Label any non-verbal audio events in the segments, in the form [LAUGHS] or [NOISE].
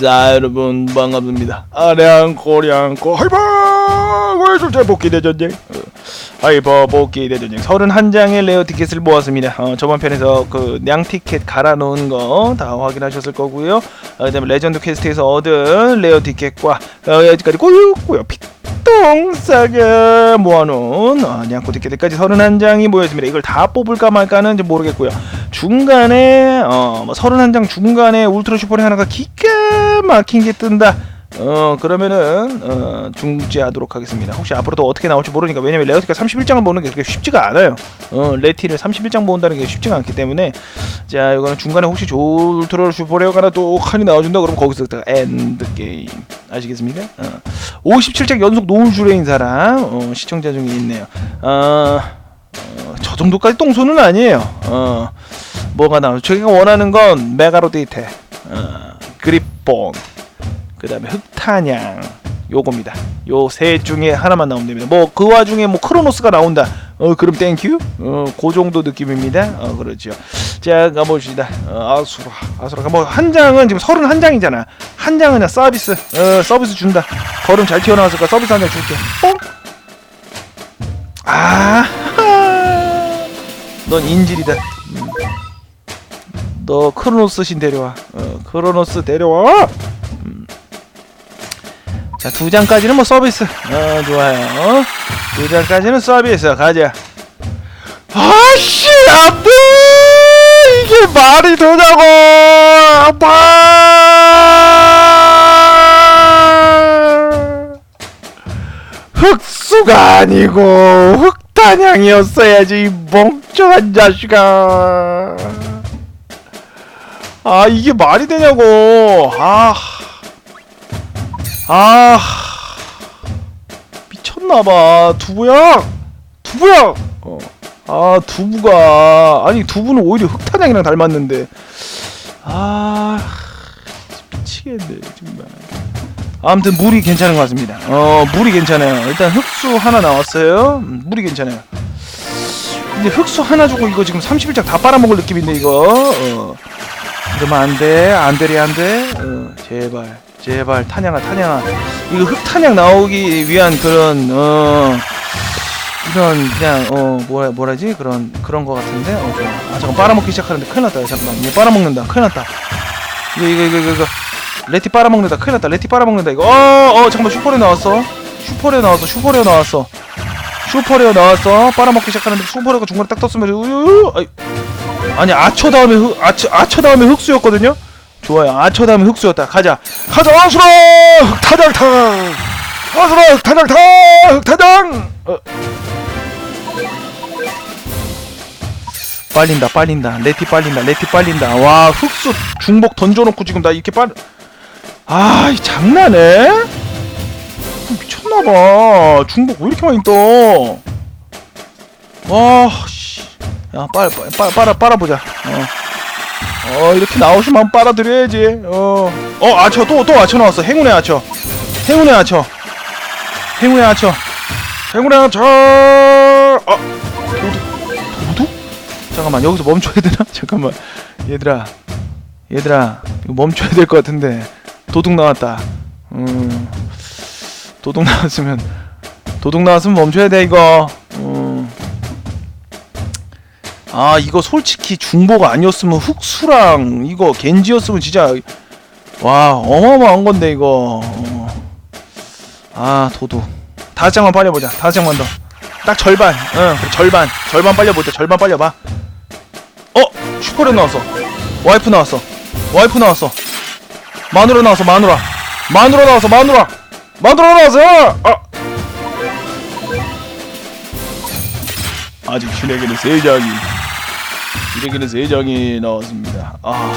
자 여러분 반갑습니다. 아량코 량코 하이버 월술제 복귀 대전쟁. 어, 하이버 복귀 대전쟁. 31장의 레어 티켓을 모았습니다. 어, 저번 편에서 그 냥 티켓 갈아 놓은 거 다 확인하셨을 거고요. 어, 그 다음에 레전드 퀘스트에서 얻은 레어 티켓과 어, 여기까지 꾸육꾸육 피똥 싸게 모아놓은 어, 냥코 티켓까지 31장이 모였습니다. 이걸 다 뽑을까 말까는 모르겠고요 중간에 어, 뭐 31장 중간에 울트라 슈퍼링 하나가 기가 막힌 게 뜬다. 어 그러면은 어, 중지하도록 하겠습니다. 혹시 앞으로도 어떻게 나올지 모르니까 왜냐면 레어티가 31장을 모으는 게 그렇게 쉽지가 않아요. 어 레티를 31장 모은다는 게 쉽지가 않기 때문에 자 이거는 중간에 혹시 조 울트라 슈퍼레어가 하나 또 칸이 나와준다 그러면 거기서부터 엔드 게임 아시겠습니까? 어. 57장 연속 노을 주레인 사람 어, 시청자 중에 있네요. 어, 어, 저 정도까지 똥손은 아니에요. 어, 뭐가 나오죠? 저희가 원하는 건 메가로데이테, 어, 그립본, 그 다음에 흑탄양, 요겁니다. 요셋 중에 하나만 나오면 됩니다. 뭐 그 와중에 뭐 크로노스가 나온다. 어 그럼 땡큐. 어그 정도 느낌입니다. 어 그렇죠. 자 가봅시다. 어, 아수라 아수라 뭐한 장은 지금 31장이잖아. 한 장은 그냥 서비스. 어 서비스 준다. 걸음 잘 튀어나왔을까 서비스 한 장 줄게. 뽕. 아. [LAUGHS] 넌 인질이다. 음. 너 크로노스 신 데려와. 어, 크로노스 데려와. 음. 자, 두 장까지는 뭐 서비스. 어, 좋아요. 어? 두 장까지는 서비스. 가자. 아씨, 안 돼! 이게 말이 되냐고! 아파! 흑수가 아니고 흑단양이었어야지 이 멍청한 자식아 아 이게 말이 되냐고 아 아, 미쳤나봐 두부야 두부야 어. 아 두부가 아니 두부는 오히려 흑탄양이랑 닮았는데 아 미치겠네 정말 아무튼 물이 괜찮은 것 같습니다. 어 물이 괜찮아요. 일단 흑수 하나 나왔어요. 음, 물이 괜찮아요. 근데 흑수 하나 주고 이거 지금 31장 다 빨아먹을 느낌인데 이거 어. 이러면 안 돼 안 되리 안 돼? 어, 제발 제발 탄양아 탄양아. 이거 흑탄양 나오기 위한 그런 어 이런 그냥 어 뭐라 뭐라지? 그런 그런 거 같은데? 어 좋아. 아 잠깐 빨아먹기 시작하는데 큰일 났다. 잠깐만. 이거 빨아먹는다. 큰일 났다. 이거 이거 이거 이거, 이거. 레티 빨아먹는다. 큰일 났다. 레티 빨아먹는다 이거. 어 어 잠깐만. 슈퍼레어 나왔어. 슈퍼레어 나왔어. 슈퍼레어 나왔어. 슈퍼레어 나왔어. 빨아먹기 시작하는데 슈퍼레어가 중간에 딱 떴으면 우유 아이, 아니 아처 다음에 흑 아처 아처 다음에 흑수였거든요? 좋아요. 아처 다음에 흑수였다. 가자. 가자. 아수라 흑타장탕! 아수라 흑타장탕! 흑타장 어. 빨린다 빨린다. 레티 빨린다 레티 빨린다. 와 흑수 중복 던져놓고 지금 나 이렇게 빨 아, 이 장난해? 미쳤나봐. 중복 왜 이렇게 많이 떠? 와, 씨. 야, 빨, 빨, 빨, 빨아, 빨아보자. 어. 어, 이렇게 나오시면 빨아드려야지. 어. 어, 아처, 또, 또 아처 나왔어. 행운의 아처. 행운의 아처. 행운의 아처. 행운의 아처. 아, 도둑? 도둑? 잠깐만, 여기서 멈춰야 되나? [LAUGHS] 잠깐만. 얘들아. 얘들아, 이거 멈춰야 될 것 같은데. 도둑 나왔다. 음, 도둑 나왔으면 도둑 나왔으면 멈춰야 돼 이거. 음. 아 이거 솔직히 중보가 아니었으면 흑수랑 이거 겐지였으면 진짜 와 어마어마한 건데 이거. 어. 아 도둑. 다섯 장만 빨려보자. 다섯 장만 더. 딱 절반. 응 그래, 절반. 절반 빨려보자. 절반 빨려봐. 어 슈퍼레 나왔어. 와이프 나왔어. 와이프 나왔어. 마누라 나왔어 마누라 마누라 나왔어 마누라 마누라 나왔어 아 아직 신에게는 세 장이 신에게는 세 장이 나왔습니다. 아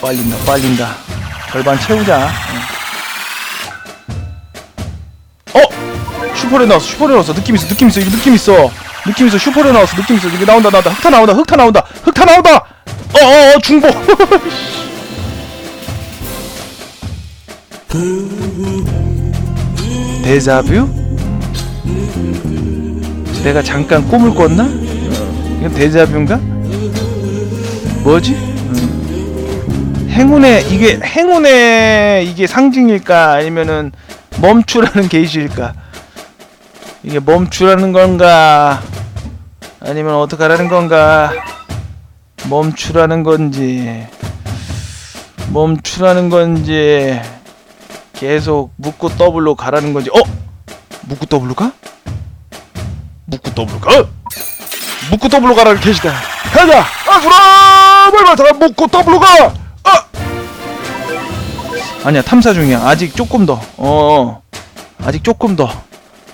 빨린다 빨린다. 절반 채우자. 어? 슈퍼레 나왔어 슈퍼레 나왔어. 느낌 있어 느낌 있어 이거 느낌 있어. 느낌 있어 슈퍼레 나왔어 느낌 있어. 이게 나온다 나온다. 흑타 나온다 흑타 나온다 흑타 나온다. 어어어 중복. [LAUGHS] 데자뷰? 내가 잠깐 꿈을 꿨나? 어, 이건 데자뷰인가? 뭐지? 음. 행운의 이게 행운의 이게 상징일까? 아니면은 멈추라는 [LAUGHS] 게시일까? 이게 멈추라는 건가? 아니면 어떻게 하라는 건가? 멈추라는 건지 멈추라는 건지 계속 묶고 더블로 가라는 건지. 어? 묶고 더블로 가? 묶고 더블로 가 묶고 더블로 가라는 게시다 가자! 아수라 빨리 다 묶고 더블로 가! 아! 아니야 탐사 중이야. 아직 조금 더 어 아직 조금 더.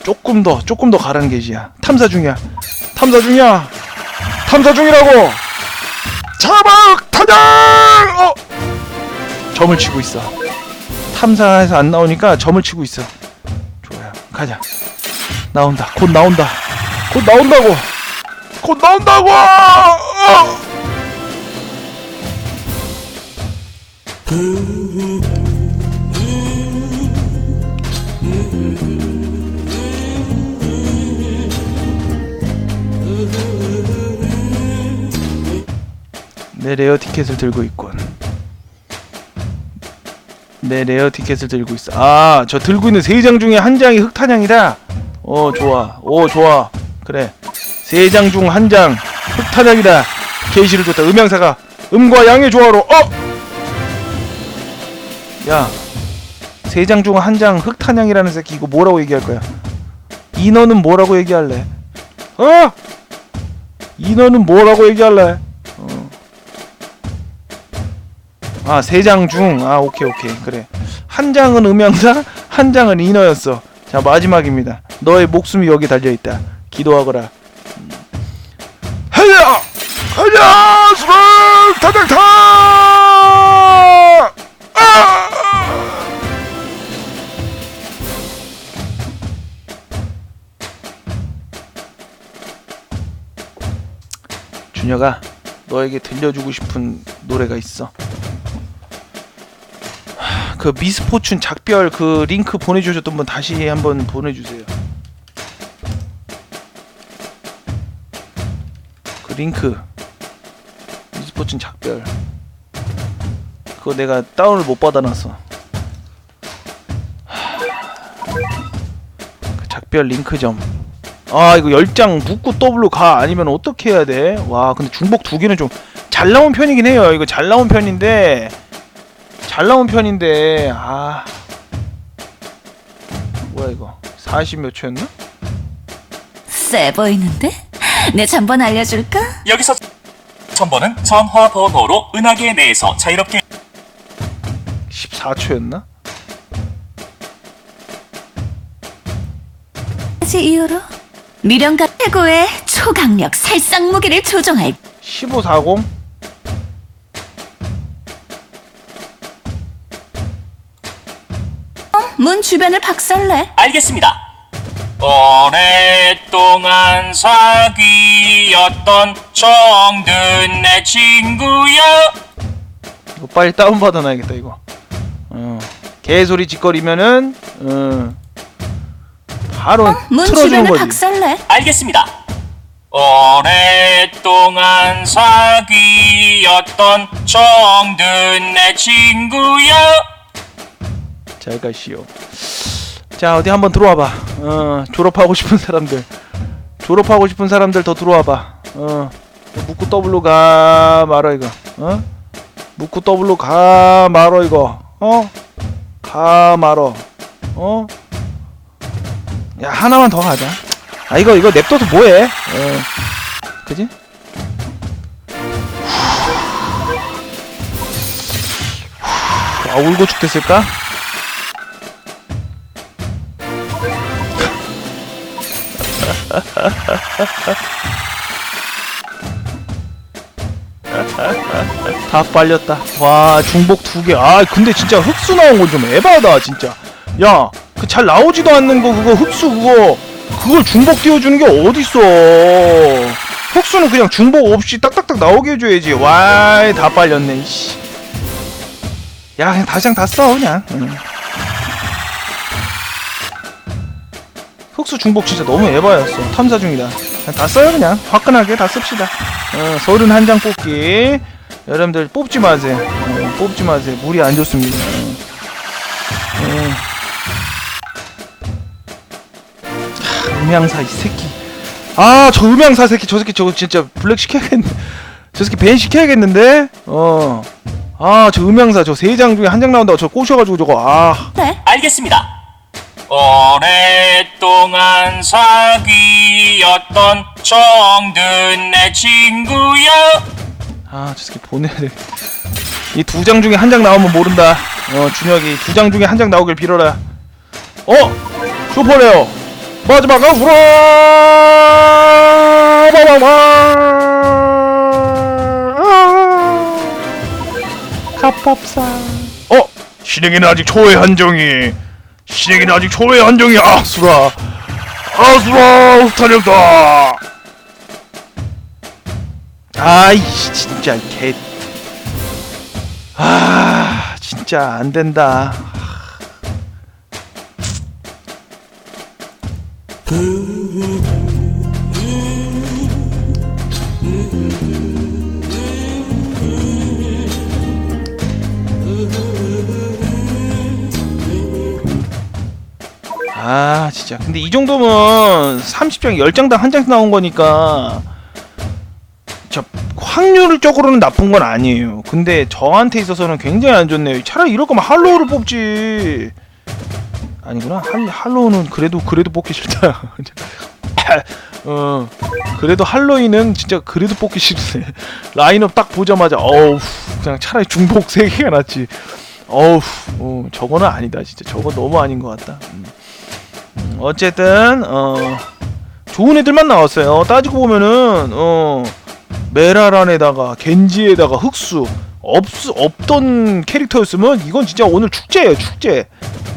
조금 더 조금 더 가라는 게시야. 탐사 중이야. 탐사 중이야. 탐사 중이라고! 자막 타장 어! 점을 치고 있어. 탐사해서 안 나오니까 점을 치고 있어. 좋아요. 가자. 나온다. 곧 나온다. 곧 나온다고 곧 나온다고 어! 내 레어 티켓을 들고 있군. 내 레어 티켓을 들고 있어. 아, 저 들고 있는 세 장 중에 한 장이 흑탄양이다. 어, 좋아. 오, 좋아. 그래. 세 장 중 한 장 흑탄양이다. 게시를 줬다. 음향사가 음과 양의 조화로. 어! 야, 세 장 중 한 장 흑탄양이라는 새끼 이거 뭐라고 얘기할 거야? 인어는 뭐라고 얘기할래? 어? 인어는 뭐라고 얘기할래? 아, 세 장 중. 아, 오케이, 오케이. 그래. 한 장은 음영사, 한 장은 인어였어. 자, 마지막입니다. 너의 목숨이 여기 달려있다. 기도하거라. 하야! 하야! 수박! 타닥타! 아! 준혁아, 너에게 들려주고 싶은 노래가 있어. 그 미스포춘 작별 그 링크 보내주셨던 분 다시 한번 보내주세요. 링크 미스포춘 작별 그거 내가 다운을 못 받아놨어. 하, 그 작별 링크 좀. 아 이거 10장 묶고 더블로 가 아니면 어떻게 해야 돼? 와 근데 중복 두 개는 좀 잘 나온 편이긴 해요. 이거 잘 나온 편인데 잘 나온 편인데 아 뭐야 이거 40 몇 초였나? 세 보이는데? 내 잠번 알려줄까? 여기서 첨번은 전화 번호로 은하계 내에서 자유롭게 14초였나? 지 이후로 미련가 최고의 초강력 살상 무기를 조종할 1540? 문 주변을 박살내. 알겠습니다. 오랫동안 사귀었던 정든 내 친구야 이거 빨리 다운 받아놔야겠다 이거. 어 개소리 짓거리면은 어 바로 문 틀어주는 주변을 거지. 박살내. 알겠습니다. 오랫동안 사귀었던 정든 내 친구야 잘 가시오 자 어디 한번 들어와봐. 어 졸업하고 싶은 사람들. 졸업하고 싶은 사람들 더 들어와봐. 어 묻고 더블로 가 말어 이거. 어? 묻고 더블로 가 말어 이거. 어 가 말어. 어 야 하나만 더 가자. 아 이거 이거 냅둬도 뭐해? 어. 그지? 아 울고 죽겠을까 [LAUGHS] 다 빨렸다. 와 중복 두 개. 아 근데 진짜 흑수 나온 건 좀 에바다 진짜. 야 그 잘 나오지도 않는 거 그거 흑수 그거 그걸 중복 띄워주는 게 어딨어. 흑수는 그냥 중복 없이 딱딱딱 나오게 해줘야지. 와다 빨렸네. 씨. 야 그냥 다시장 다 써 그냥. 응. 흑수 중복 진짜 너무 에바였어. 탐사 중이다. 다 써요 그냥. 화끈하게 다 씁시다. 어, 서른 한장 뽑기. 여러분들 뽑지 마세요. 어, 뽑지 마세요. 물이 안 좋습니다. 어. 하, 음향사 이 새끼. 아, 저 음향사 새끼, 저 새끼 저거 진짜 블랙 시켜야겠네. 저 새끼 밴 시켜야겠는데? 어. 아, 저 음향사 저 세 장 중에 한 장 나온다고 저 꼬셔가지고 저거 아. 네? 알겠습니다. 오랫동안 사귀었던 정든 내 친구야. 아, 저 새끼 보내야 돼. 이 두 장 중에 한 장 나오면 모른다. 어, 준혁이 두 장 중에 한 장 나오길 빌어라. 어, 슈퍼레어 마지막 아우라 갑법사. 어, 신에게는 아직 초의 한정이. 신에게는 아직 초의 한정이. 아수라, 아수라 스타력다. 아이씨 진짜 개. 아 진짜 안 된다. 아 진짜 근데 이 정도면 30장 10장당 한 장씩 나온 거니까 저 확률적으로는 나쁜 건 아니에요. 근데 저한테 있어서는 굉장히 안 좋네요. 차라리 이럴 거면 할로우를 뽑지. 아니구나. 할 할로우는 그래도 그래도 뽑기 싫다. [LAUGHS] 어 그래도 할로윈은 진짜 그래도 뽑기 싫네. 라인업 딱 보자마자 어우 그냥 차라리 중복 세 개가 낫지. 어우 어, 저거는 아니다 진짜 저거 너무 아닌 것 같다. 음. 음, 어쨌든 어 좋은 애들만 나왔어요. 따지고 보면은 어 메라란에다가 겐지에다가 흑수 없 없던 캐릭터였으면 이건 진짜 오늘 축제예요 축제.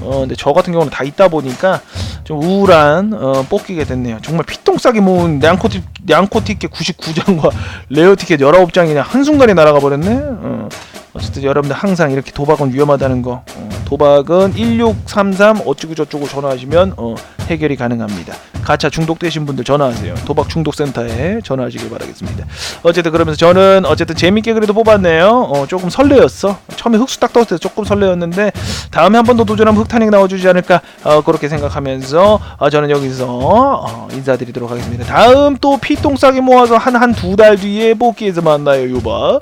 어 근데 저 같은 경우는 다 있다 보니까 좀 우울한 어, 뽑기게 됐네요. 정말 피똥 싸게 모은 냥코티 냥코 티켓 99장과 레어 티켓 19장이 그냥 한순간에 날아가 버렸네. 어. 어쨌든 여러분들 항상 이렇게 도박은 위험하다는 거. 어, 도박은 1633 어쩌고 저쩌고 전화하시면 어, 해결이 가능합니다. 가차 중독되신 분들 전화하세요. 도박 중독 센터에 전화하시길 바라겠습니다. 어쨌든 그러면서 저는 어쨌든 재밌게 그래도 뽑았네요. 어, 조금 설레었어. 처음에 흑수 딱 떴을 때 조금 설레었는데 다음에 한 번 더 도전하면 흑탄이 나와주지 않을까 어, 그렇게 생각하면서 어, 저는 여기서 어, 인사드리도록 하겠습니다. 다음 또 피똥 싸게 모아서 한 한 두 달 뒤에 뽑기에서 만나요, 유바.